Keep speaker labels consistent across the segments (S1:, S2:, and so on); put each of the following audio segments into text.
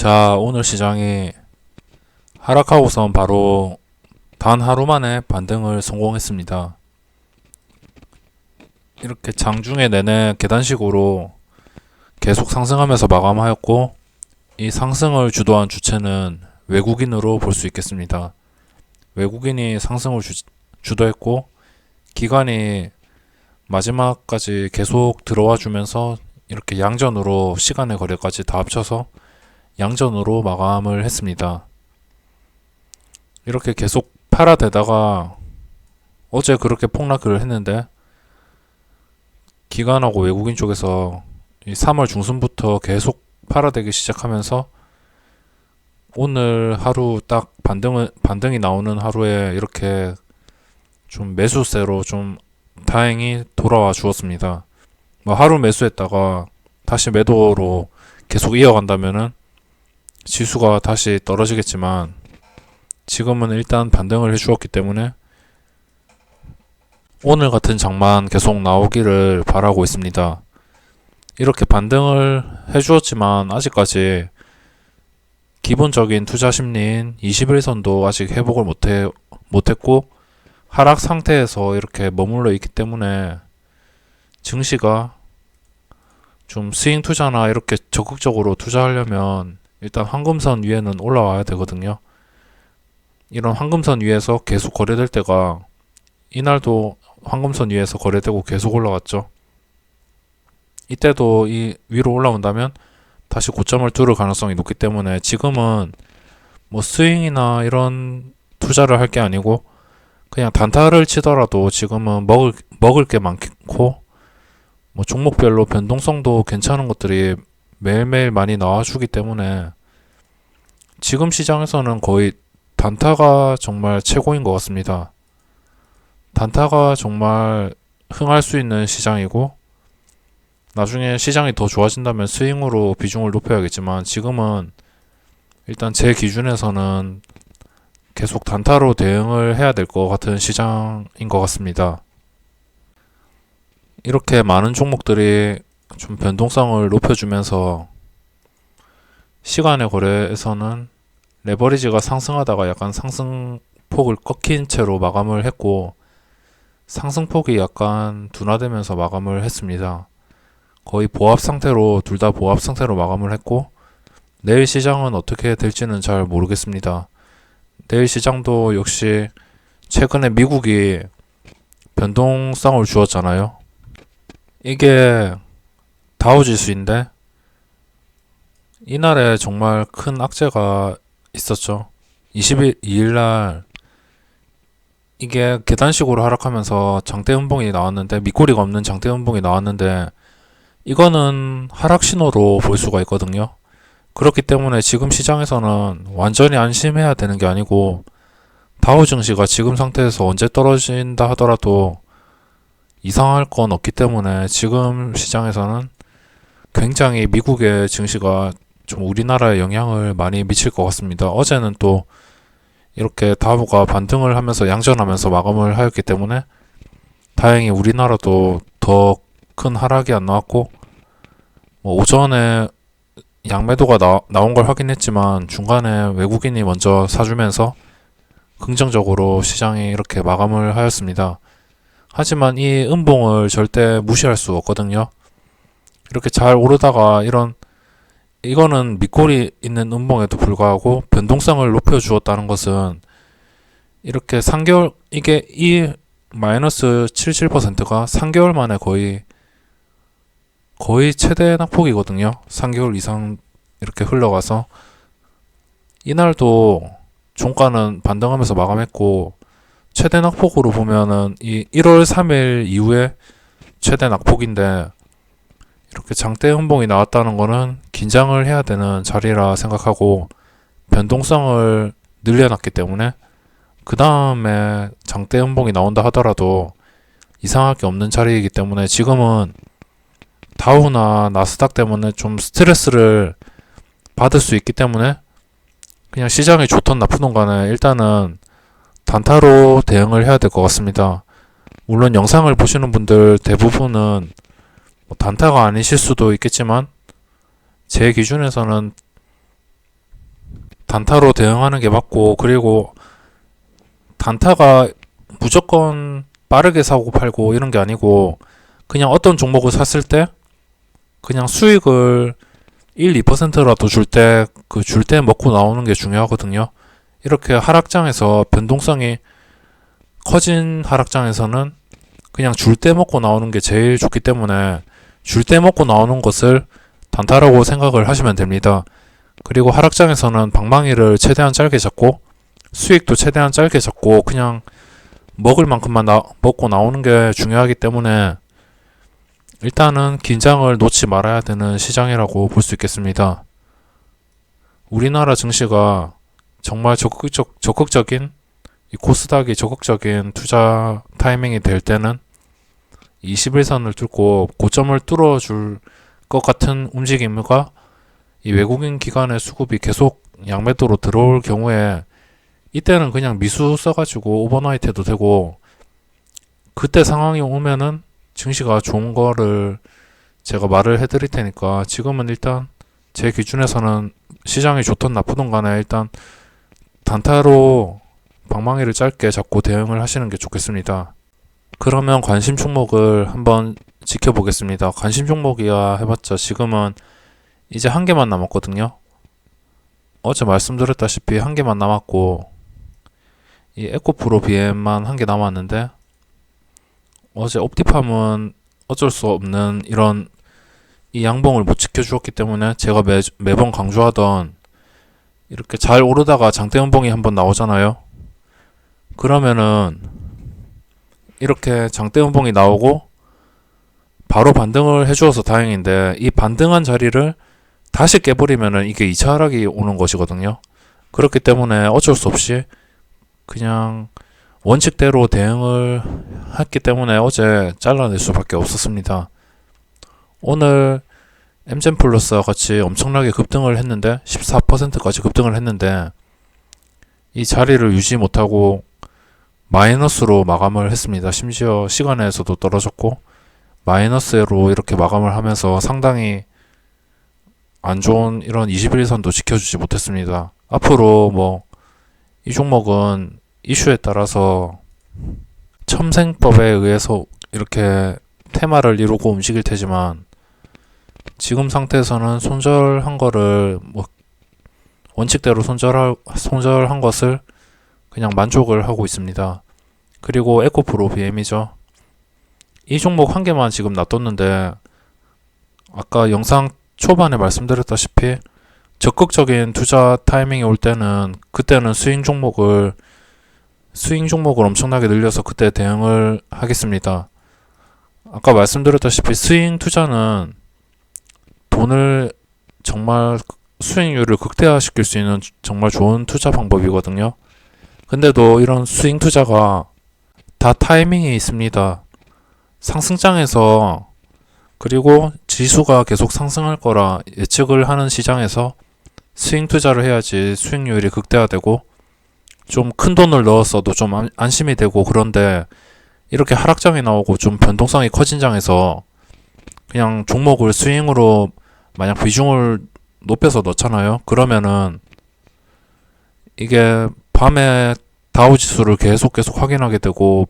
S1: 자, 오늘 시장이 하락하고선 바로 단 하루 만에 반등을 성공했습니다. 이렇게 장중에 내내 계단식으로 계속 상승하면서 마감하였고, 이 상승을 주도한 주체는 외국인으로 볼 수 있겠습니다. 외국인이 상승을 주, 주도했고, 기관이 마지막까지 계속 들어와 주면서 이렇게 양전으로 시간의 거래까지 다 합쳐서 양전으로 마감을 했습니다. 이렇게 계속 팔아대다가 어제 그렇게 폭락을 했는데 기관하고 외국인 쪽에서 이 3월 중순부터 계속 팔아대기 시작하면서 오늘 하루 딱 반등을 반등이 나오는 하루에 이렇게 좀 매수세로 좀 다행히 돌아와 주었습니다. 뭐 하루 매수했다가 다시 매도로 계속 이어간다면은 지수가 다시 떨어지겠지만 지금은 일단 반등을 해주었기 때문에 오늘 같은 장만 계속 나오기를 바라고 있습니다. 이렇게 반등을 해주었지만 아직까지 기본적인 투자 심리인 21선도 아직 회복을 못해, 못했고 하락 상태에서 이렇게 머물러 있기 때문에 증시가 좀 스윙 투자나 이렇게 적극적으로 투자하려면 일단 황금선 위에는 올라와야 되거든요. 이런 황금선 위에서 계속 거래될 때가 이날도 황금선 위에서 거래되고 계속 올라갔죠. 이때도 이 위로 올라온다면 다시 고점을 뚫을 가능성이 높기 때문에 지금은 뭐 스윙이나 이런 투자를 할 게 아니고 그냥 단타를 치더라도 지금은 먹을 먹을 게 많고 뭐 종목별로 변동성도 괜찮은 것들이 매일매일 많이 나와주기 때문에 지금 시장에서는 거의 단타가 정말 최고인 것 같습니다. 단타가 정말 흥할 수 있는 시장이고 나중에 시장이 더 좋아진다면 스윙으로 비중을 높여야겠지만 지금은 일단 제 기준에서는 계속 단타로 대응을 해야 될 것 같은 시장인 것 같습니다. 이렇게 많은 종목들이 좀 변동성을 높여주면서 시간의 거래에서는 레버리지가 상승하다가 약간 상승폭을 꺾인 채로 마감을 했고 상승폭이 약간 둔화되면서 마감을 했습니다. 거의 보합 상태로 둘 다 보합 상태로 마감을 했고 내일 시장은 어떻게 될지는 잘 모르겠습니다. 내일 시장도 역시 최근에 미국이 변동성을 주었잖아요. 이게 다우지수인데 이날에 정말 큰 악재가 있었죠. 22일 날 이게 계단식으로 하락하면서 장대 음봉이 나왔는데 밑꼬리가 없는 장대 음봉이 나왔는데 이거는 하락 신호로 볼 수가 있거든요. 그렇기 때문에 지금 시장에서는 완전히 안심해야 되는 게 아니고 다우 증시가 지금 상태에서 언제 떨어진다 하더라도 이상할 건 없기 때문에 지금 시장에서는 굉장히 미국의 증시가 좀 우리나라에 영향을 많이 미칠 것 같습니다. 어제는 또 이렇게 다우가 반등을 하면서 양전하면서 마감을 하였기 때문에 다행히 우리나라도 더 큰 하락이 안 나왔고 뭐 오전에 양매도가 나, 나온 걸 확인했지만 중간에 외국인이 먼저 사주면서 긍정적으로 시장이 이렇게 마감을 하였습니다. 하지만 이 음봉을 절대 무시할 수 없거든요. 이렇게 잘 오르다가 이런 이거는 밑골이 있는 음봉에도 불구하고 변동성을 높여 주었다는 것은 이렇게 3개월 이게 이 마이너스 77%가 3개월 만에 거의 거의 최대 낙폭이거든요. 3개월 이상 이렇게 흘러가서 이날도 종가는 반등하면서 마감했고 최대 낙폭으로 보면은 이 1월 3일 이후에 최대 낙폭인데 이렇게 장대 음봉이 나왔다는 거는 긴장을 해야 되는 자리라 생각하고 변동성을 늘려놨기 때문에 그 다음에 장대 음봉이 나온다 하더라도 이상할 게 없는 자리이기 때문에 지금은 다우나 나스닥 때문에 좀 스트레스를 받을 수 있기 때문에 그냥 시장이 좋든 나쁘든 간에 일단은 단타로 대응을 해야 될 것 같습니다. 물론 영상을 보시는 분들 대부분은 뭐 단타가 아니실 수도 있겠지만 제 기준에서는 단타로 대응하는 게 맞고 그리고 단타가 무조건 빠르게 사고 팔고 이런 게 아니고 그냥 어떤 종목을 샀을 때 그냥 수익을 1, 2%라도 줄 때 그 줄 때 먹고 나오는 게 중요하거든요. 이렇게 하락장에서 변동성이 커진 하락장에서는 그냥 줄 때 먹고 나오는 게 제일 좋기 때문에 줄 때 먹고 나오는 것을 단타라고 생각을 하시면 됩니다. 그리고 하락장에서는 방망이를 최대한 짧게 잡고 수익도 최대한 짧게 잡고 그냥 먹을 만큼만 나, 먹고 나오는 게 중요하기 때문에 일단은 긴장을 놓지 말아야 되는 시장이라고 볼 수 있겠습니다. 우리나라 증시가 정말 적극적, 적극적인 이 코스닥이 적극적인 투자 타이밍이 될 때는 21선을 뚫고 고점을 뚫어줄 것 같은 움직임과 이 외국인 기관의 수급이 계속 양매도로 들어올 경우에 이때는 그냥 미수 써가지고 오버나이트 해도 되고 그때 상황이 오면은 증시가 좋은 거를 제가 말을 해드릴 테니까 지금은 일단 제 기준에서는 시장이 좋든 나쁘든 간에 일단 단타로 방망이를 짧게 잡고 대응을 하시는 게 좋겠습니다. 그러면 관심 종목을 한번 지켜보겠습니다. 관심 종목이야 해봤자 지금은 이제 한 개만 남았거든요. 어제 말씀드렸다시피 한 개만 남았고 이 에코프로 BM만 한 개 남았는데 어제 옵티팜은 어쩔 수 없는 이런 이 양봉을 못 지켜주었기 때문에 제가 매, 매번 강조하던 이렇게 잘 오르다가 장대 연봉이 한번 나오잖아요. 그러면은 이렇게 장대 연봉이 나오고 바로 반등을 해주어서 다행인데 이 반등한 자리를 다시 깨버리면은 이게 2차 하락이 오는 것이거든요. 그렇기 때문에 어쩔 수 없이 그냥 원칙대로 대응을 했기 때문에 어제 잘라낼 수밖에 없었습니다. 오늘 엠젠 플러스와 같이 엄청나게 급등을 했는데 14%까지 급등을 했는데 이 자리를 유지 못하고 마이너스로 마감을 했습니다. 심지어 시간에서도 떨어졌고 마이너스로 이렇게 마감을 하면서 상당히 안 좋은 이런 21선도 지켜주지 못했습니다. 앞으로 뭐 이 종목은 이슈에 따라서 첨생법에 의해서 이렇게 테마를 이루고 움직일 테지만 지금 상태에서는 손절한 거를 뭐 원칙대로 손절할 손절한 것을 그냥 만족을 하고 있습니다. 그리고 에코프로 BM이죠. 이 종목 한 개만 지금 놔뒀는데 아까 영상 초반에 말씀드렸다시피 적극적인 투자 타이밍이 올 때는 그때는 스윙 종목을 스윙 종목을 엄청나게 늘려서 그때 대응을 하겠습니다. 아까 말씀드렸다시피 스윙 투자는 돈을 정말 수익률을 극대화시킬 수 있는 정말 좋은 투자 방법이거든요. 근데도 이런 스윙 투자가 다 타이밍이 있습니다. 상승장에서 그리고 지수가 계속 상승할 거라 예측을 하는 시장에서 스윙 투자를 해야지 수익률이 극대화되고 좀 큰 돈을 넣었어도 좀 안- 안심이 되고 그런데 이렇게 하락장이 나오고 좀 변동성이 커진 장에서 그냥 종목을 스윙으로 만약 비중을 높여서 넣잖아요. 그러면은 이게 밤에 다우 지수를 계속 계속 확인하게 되고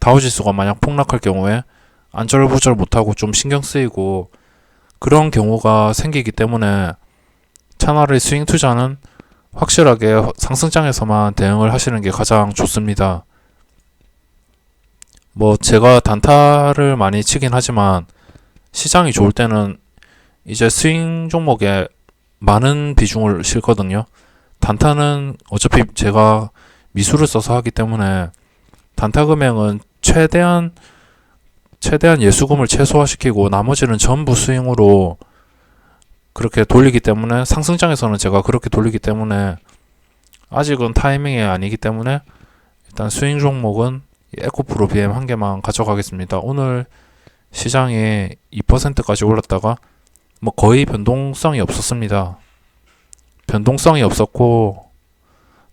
S1: 다우 지수가 만약 폭락할 경우에 안절부절 못하고 좀 신경 쓰이고 그런 경우가 생기기 때문에 차라리 스윙 투자는 확실하게 상승장에서만 대응을 하시는 게 가장 좋습니다. 뭐 제가 단타를 많이 치긴 하지만 시장이 좋을 때는 이제 스윙 종목에 많은 비중을 실거든요. 단타는 어차피 제가 미수를 써서 하기 때문에 단타 금액은 최대한 최대한 예수금을 최소화시키고 나머지는 전부 스윙으로 그렇게 돌리기 때문에 상승장에서는 제가 그렇게 돌리기 때문에 아직은 타이밍이 아니기 때문에 일단 스윙 종목은 이 에코프로 BM 한 개만 가져가겠습니다. 오늘 시장이 2%까지 올랐다가 뭐 거의 변동성이 없었습니다. 변동성이 없었고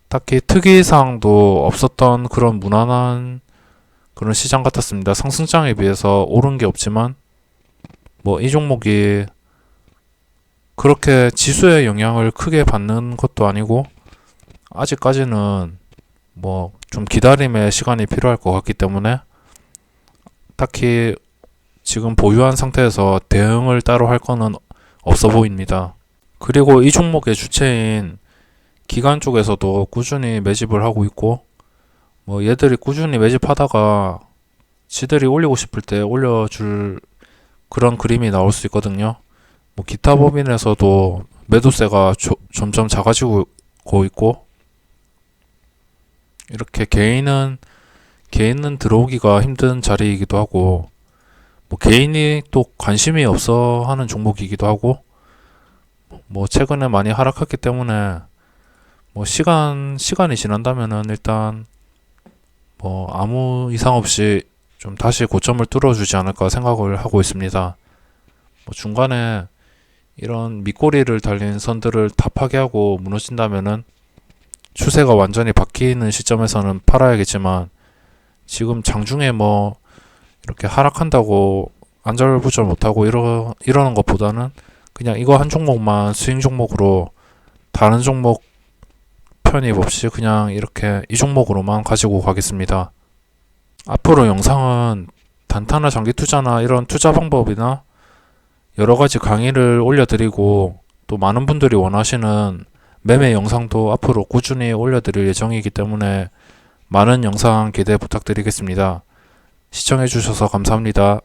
S1: 딱히 특이사항도 없었던 그런 무난한 그런 시장 같았습니다. 상승장에 비해서 오른 게 없지만 뭐 이 종목이 그렇게 지수의 영향을 크게 받는 것도 아니고 아직까지는 뭐 좀 기다림의 시간이 필요할 것 같기 때문에 딱히 지금 보유한 상태에서 대응을 따로 할 거는 없어 보입니다. 그리고 이 종목의 주체인 기관 쪽에서도 꾸준히 매집을 하고 있고 뭐 얘들이 꾸준히 매집하다가 지들이 올리고 싶을 때 올려줄 그런 그림이 나올 수 있거든요. 뭐 기타 법인에서도 매도세가 조- 점점 작아지고 있고 이렇게 개인은 개인은 들어오기가 힘든 자리이기도 하고 뭐 개인이 또 관심이 없어 하는 종목이기도 하고 뭐 최근에 많이 하락했기 때문에 뭐 시간 시간이 지난다면은 일단 뭐 아무 이상 없이 좀 다시 고점을 뚫어주지 않을까 생각을 하고 있습니다. 뭐 중간에 이런 밑꼬리를 달린 선들을 다 파괴하고 무너진다면은 추세가 완전히 바뀌는 시점에서는 팔아야겠지만 지금 장중에 뭐 이렇게 하락한다고 안절부절 못하고 이러 이러는 것보다는 그냥 이거 한 종목만 스윙 종목으로 다른 종목 편입 없이 그냥 이렇게 이 종목으로만 가지고 가겠습니다. 앞으로 영상은 단타나 장기 투자나 이런 투자 방법이나 여러 가지 강의를 올려드리고 또 많은 분들이 원하시는 매매 영상도 앞으로 꾸준히 올려드릴 예정이기 때문에 많은 영상 기대 부탁드리겠습니다. 시청해주셔서 감사합니다.